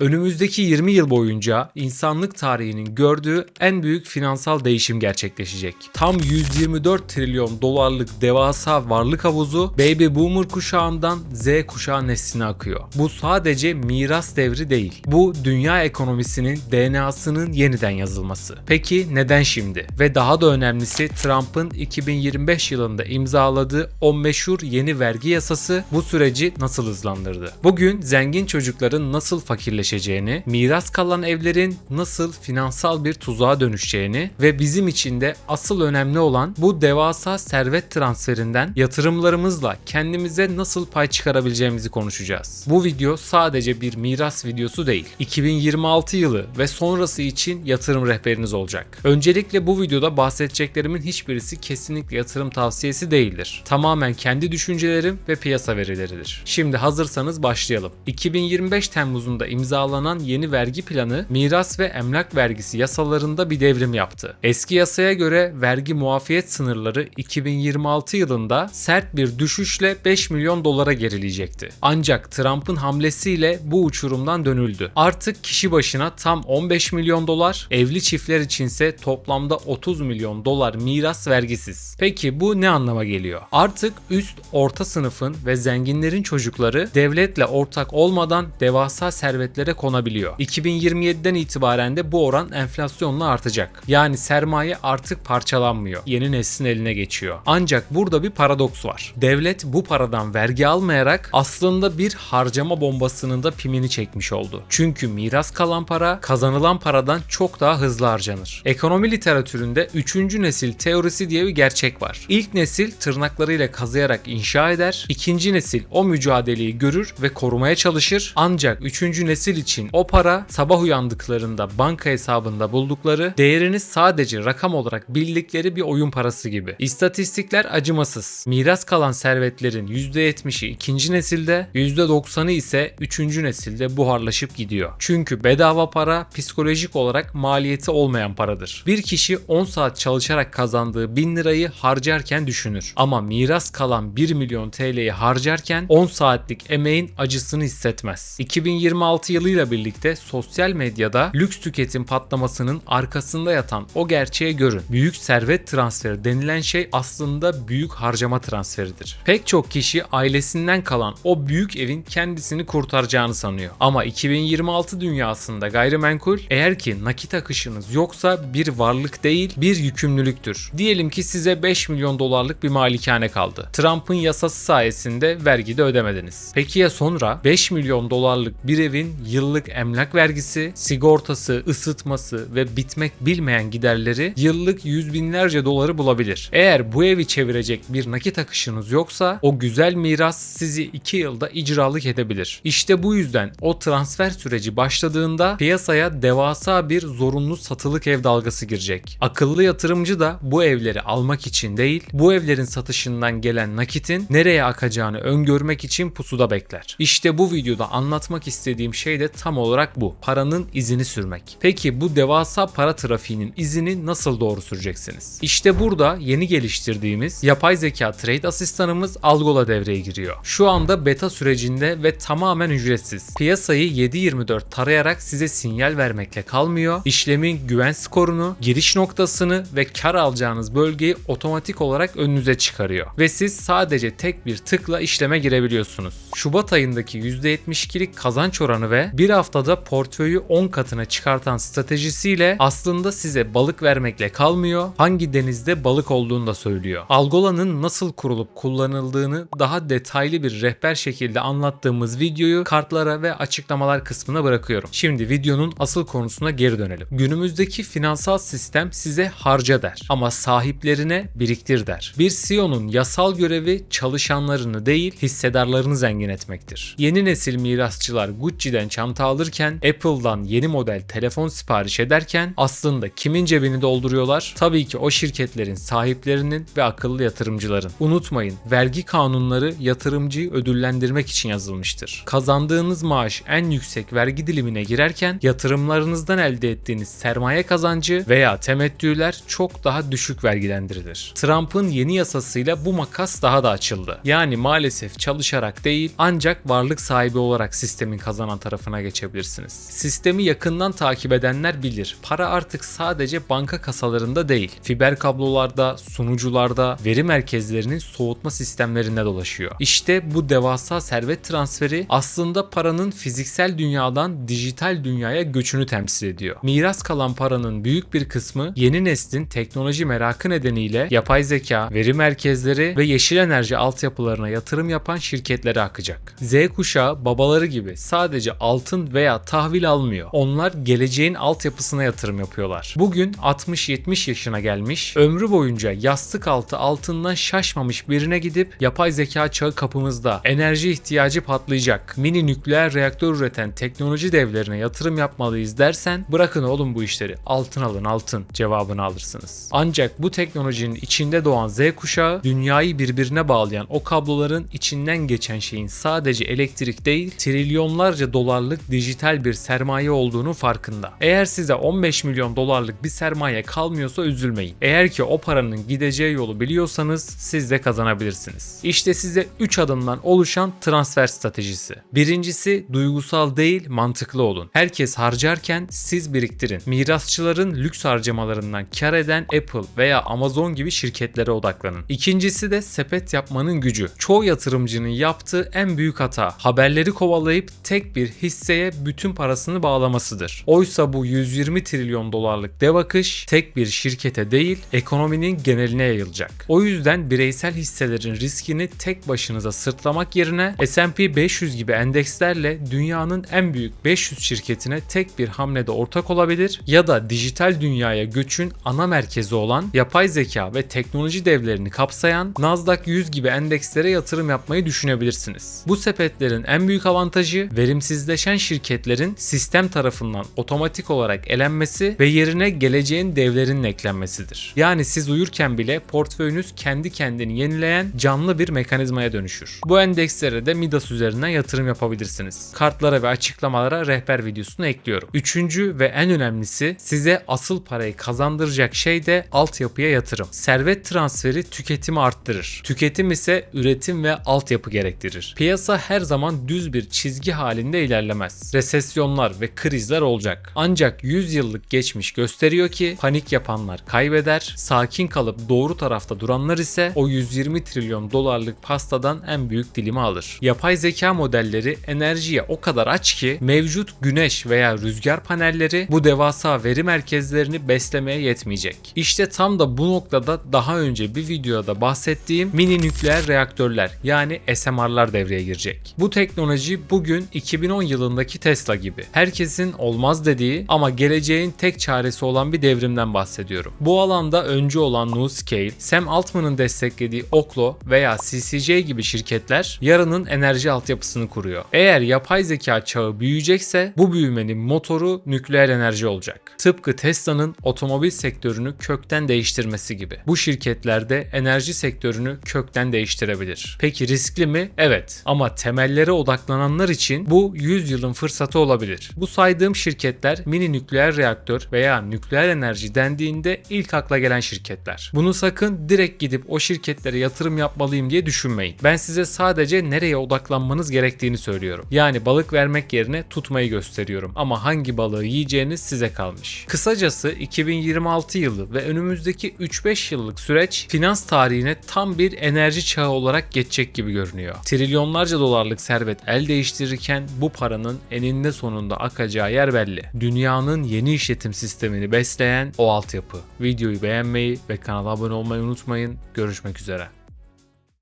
Önümüzdeki 20 yıl boyunca insanlık tarihinin gördüğü en büyük finansal değişim gerçekleşecek. Tam 124 trilyon dolarlık devasa varlık havuzu Baby Boomer kuşağından Z kuşağı nesline akıyor. Bu sadece miras devri değil. Bu dünya ekonomisinin DNA'sının yeniden yazılması. Peki neden şimdi? Ve daha da önemlisi Trump'ın 2025 yılında imzaladığı o meşhur yeni vergi yasası bu süreci nasıl hızlandırdı? Bugün zengin çocukların nasıl fakirleşeceğini, miras kalan evlerin nasıl finansal bir tuzağa dönüşeceğini ve bizim için de asıl önemli olan bu devasa servet transferinden yatırımlarımızla kendimize nasıl pay çıkarabileceğimizi konuşacağız. Bu video sadece bir miras videosu değil. 2026 yılı ve sonrası için yatırım rehberiniz olacak. Öncelikle bu videoda bahsedeceklerimin hiçbirisi kesinlikle yatırım tavsiyesi değildir. Tamamen kendi düşüncelerim ve piyasa verileridir. Şimdi hazırsanız başlayalım. 2025 Temmuz'unda imzalanan yeni vergi planı miras ve emlak vergisi yasalarında bir devrim yaptı. Eski yasaya göre vergi muafiyet sınırları 2026 yılında sert bir düşüşle 5 milyon dolara gerileyecekti. Ancak Trump'ın hamlesiyle bu uçurumdan dönüldü. Artık kişi başına tam 15 milyon dolar, evli çiftler içinse toplamda 30 milyon dolar miras vergisiz. Peki bu ne anlama geliyor? Artık üst orta sınıfın ve zenginlerin çocukları devletle ortak olmadan devasa servetlere konabiliyor. 2027'den itibaren de bu oran enflasyonla artacak. Yani sermaye artık parçalanmıyor. Yeni neslin eline geçiyor. Ancak burada bir paradoks var. Devlet bu paradan vergi almayarak aslında bir harcama bombasının da pimini çekmiş oldu. Çünkü miras kalan para kazanılan paradan çok daha hızlı harcanır. Ekonomi literatüründe 3. nesil teorisi diye bir gerçek var. İlk nesil tırnaklarıyla kazıyarak inşa eder. İkinci nesil o mücadeleyi görür ve korumaya çalışır. Ancak 3. nesil için o para sabah uyandıklarında banka hesabında buldukları değerini sadece rakam olarak bildikleri bir oyun parası gibi. İstatistikler acımasız. Miras kalan servetlerin %70'i ikinci nesilde, %90'ı ise 3. nesilde buharlaşıp gidiyor. Çünkü bedava para psikolojik olarak maliyeti olmayan paradır. Bir kişi 10 saat çalışarak kazandığı 1000 lirayı harcarken düşünür. Ama miras kalan 1 milyon TL'yi harcarken 10 saatlik emeğin acısını hissetmez. 2026 yılıyla birlikte sosyal medyada lüks tüketim patlamasının arkasında yatan o gerçeği görün. Büyük servet transferi denilen şey aslında büyük harcama transferidir. Pek çok kişi ailesinden kalan o büyük evin kendisini kurtaracağını sanıyor. Ama 2026 dünyasında gayrimenkul eğer ki nakit akışınız yoksa bir varlık değil bir yükümlülüktür. Diyelim ki size 5 milyon dolarlık bir malikane kaldı. Trump'ın yasası sayesinde vergi de ödemediniz. Peki ya sonra 5 milyon dolarlık bir evin yıllık emlak vergisi, sigortası, ısıtması ve bitmek bilmeyen giderleri yıllık yüz binlerce doları bulabilir. Eğer bu evi çevirecek bir nakit akışınız yoksa o güzel miras sizi 2 yılda icralık edebilir. İşte bu yüzden o transfer süreci başladığında piyasaya devasa bir zorunlu satılık ev dalgası girecek. Akıllı yatırımcı da bu evleri almak için değil, bu evlerin satışından gelen nakitin nereye akacağını öngörmek için pusuda bekler. İşte bu videoda anlatmak istediğim şey de tam olarak bu. Paranın izini sürmek. Peki bu devasa para trafiğinin izini nasıl doğru süreceksiniz? İşte burada yeni geliştirdiğimiz yapay zeka trade asistanımız Algola devreye giriyor. Şu anda beta sürecinde ve tamamen ücretsiz. Piyasayı 7/24 tarayarak size sinyal vermekle kalmıyor. İşlemin güven skorunu, giriş noktasını ve kar alacağınız bölgeyi otomatik olarak önünüze çıkarıyor. Ve siz sadece tek bir tıkla işleme girebiliyorsunuz. Şubat ayındaki %72'lik kazanç oranı ve bir haftada portföyü 10 katına çıkartan stratejisiyle aslında size balık vermekle kalmıyor, hangi denizde balık olduğunu da söylüyor. Algola'nın nasıl kurulup kullanıldığını daha detaylı bir rehber şekilde anlattığımız videoyu kartlara ve açıklamalar kısmına bırakıyorum. Şimdi videonun asıl konusuna geri dönelim. Günümüzdeki finansal sistem size harca der ama sahiplerine biriktir der. Bir CEO'nun yasal görevi çalışanlarını değil hissedarlarını zengin etmektir. Yeni nesil mirasçılar Gucci'den çanta alırken Apple'dan yeni model telefon sipariş ederken aslında kimin cebini dolduruyorlar? Tabii ki o şirketlerin sahiplerinin ve akıllı yatırımcıların. Unutmayın vergi kanunları yatırımcıyı ödüllendirmek için yazılmıştır. Kazandığınız maaş en yüksek vergi dilimine girerken yatırımlarınızdan elde ettiğiniz sermaye kazancı veya temettüler çok daha düşük vergilendirilir. Trump'ın yeni yasasıyla bu makas daha da açıldı. Yani maalesef çalışarak değil ancak varlık sahibi olarak sistemin kazanan tarafına tarafına geçebilirsiniz. Sistemi yakından takip edenler bilir. Para artık sadece banka kasalarında değil, fiber kablolarda, sunucularda, veri merkezlerinin soğutma sistemlerinde dolaşıyor. İşte bu devasa servet transferi aslında paranın fiziksel dünyadan dijital dünyaya göçünü temsil ediyor. Miras kalan paranın büyük bir kısmı yeni neslin teknoloji merakı nedeniyle yapay zeka, veri merkezleri ve yeşil enerji altyapılarına yatırım yapan şirketlere akacak. Z kuşağı babaları gibi sadece altın veya tahvil almıyor. Onlar geleceğin altyapısına yatırım yapıyorlar. Bugün 60-70 yaşına gelmiş, ömrü boyunca yastık altı altından şaşmamış birine gidip yapay zeka çağı kapımızda, enerji ihtiyacı patlayacak, mini nükleer reaktör üreten teknoloji devlerine yatırım yapmalıyız dersen bırakın oğlum bu işleri. Altın alın altın cevabını alırsınız. Ancak bu teknolojinin içinde doğan Z kuşağı dünyayı birbirine bağlayan o kabloların içinden geçen şeyin sadece elektrik değil trilyonlarca dolarlık dijital bir sermaye olduğunu farkında. Eğer size 15 milyon dolarlık bir sermaye kalmıyorsa üzülmeyin. Eğer ki o paranın gideceği yolu biliyorsanız siz de kazanabilirsiniz. İşte size 3 adımdan oluşan transfer stratejisi. Birincisi duygusal değil mantıklı olun. Herkes harcarken siz biriktirin. Mirasçıların lüks harcamalarından kar eden Apple veya Amazon gibi şirketlere odaklanın. İkincisi de sepet yapmanın gücü. Çoğu yatırımcının yaptığı en büyük hata haberleri kovalayıp tek bir hisseye bütün parasını bağlamasıdır. Oysa bu 120 trilyon dolarlık dev akış tek bir şirkete değil ekonominin geneline yayılacak. O yüzden bireysel hisselerin riskini tek başınıza sırtlamak yerine S&P 500 gibi endekslerle dünyanın en büyük 500 şirketine tek bir hamlede ortak olabilir ya da dijital dünyaya göçün ana merkezi olan yapay zeka ve teknoloji devlerini kapsayan Nasdaq 100 gibi endekslere yatırım yapmayı düşünebilirsiniz. Bu sepetlerin en büyük avantajı verimsizleşen şirketlerin sistem tarafından otomatik olarak elenmesi ve yerine geleceğin devlerinin eklenmesidir. Yani siz uyurken bile portföyünüz kendi kendini yenileyen canlı bir mekanizmaya dönüşür. Bu endekslere de Midas üzerinden yatırım yapabilirsiniz. Kartlara ve açıklamalara rehber videosunu ekliyorum. Üçüncü ve en önemlisi size asıl parayı kazandıracak şey de altyapıya yatırım. Servet transferi tüketimi arttırır. Tüketim ise üretim ve altyapı gerektirir. Piyasa her zaman düz bir çizgi halinde ilerlemez. Resesyonlar ve krizler olacak. Ancak 100 yıllık geçmiş gösteriyor ki panik yapanlar kaybeder, sakin kalıp doğru tarafta duranlar ise o 120 trilyon dolarlık pastadan en büyük dilimi alır. Yapay zeka modelleri enerjiye o kadar aç ki mevcut güneş veya rüzgar panelleri bu devasa veri merkezlerini beslemeye yetmeyecek. İşte tam da bu noktada daha önce bir videoda bahsettiğim mini nükleer reaktörler yani SMR'lar devreye girecek. Bu teknoloji bugün 2010 yılındaki Tesla gibi. Herkesin olmaz dediği ama geleceğin tek çaresi olan bir devrimden bahsediyorum. Bu alanda öncü olan NuScale, Sam Altman'ın desteklediği Oklo veya CCJ gibi şirketler yarının enerji altyapısını kuruyor. Eğer yapay zeka çağı büyüyecekse bu büyümenin motoru nükleer enerji olacak. Tıpkı Tesla'nın otomobil sektörünü kökten değiştirmesi gibi. Bu şirketler de enerji sektörünü kökten değiştirebilir. Peki riskli mi? Evet. Ama temellere odaklananlar için bu 100 yılın fırsatı olabilir. Bu saydığım şirketler mini nükleer reaktör veya nükleer enerji dendiğinde ilk akla gelen şirketler. Bunu sakın direkt gidip o şirketlere yatırım yapmalıyım diye düşünmeyin. Ben size sadece nereye odaklanmanız gerektiğini söylüyorum. Yani balık vermek yerine tutmayı gösteriyorum. Ama hangi balığı yiyeceğiniz size kalmış. Kısacası 2026 yılı ve önümüzdeki 3-5 yıllık süreç finans tarihine tam bir enerji çağı olarak geçecek gibi görünüyor. Trilyonlarca dolarlık servet el değiştirirken bu paranın eninde sonunda akacağı yer belli. Dünyanın yeni işletim sistemini besleyen o altyapı. Videoyu beğenmeyi ve kanala abone olmayı unutmayın. Görüşmek üzere.